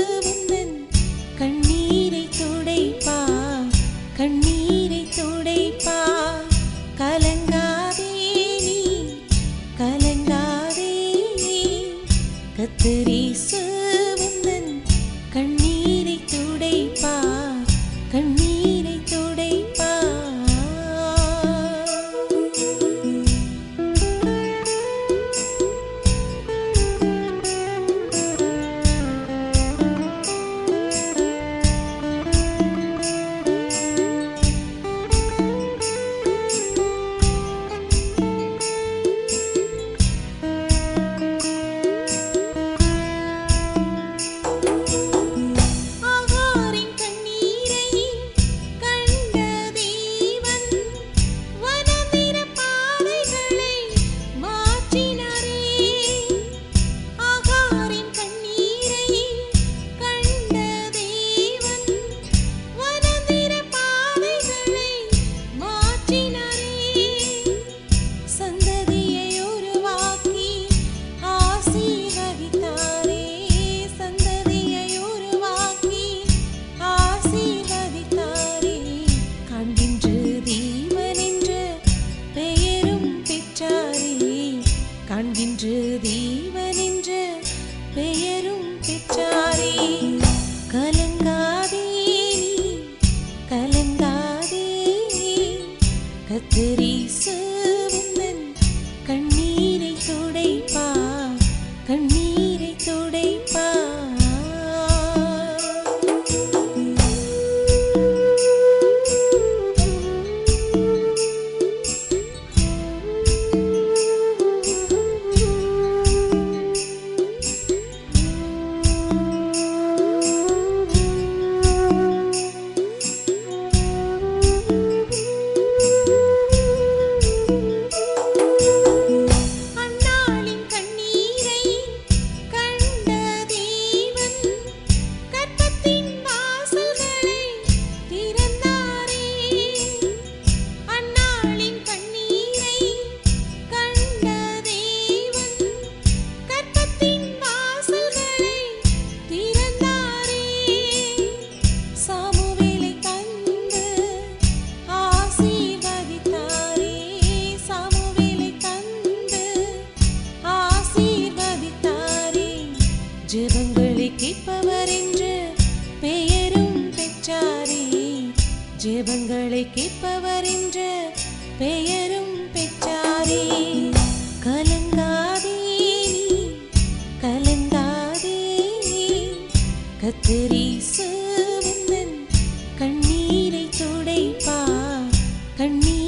love. a pity so ஜெபங்களை கேட்பவர் என்ற பெயரும் பெற்றாரே. கலங்காதே கலங்காதே கத்திரி கண்ணீரை துடைப்பா கண்ணீர்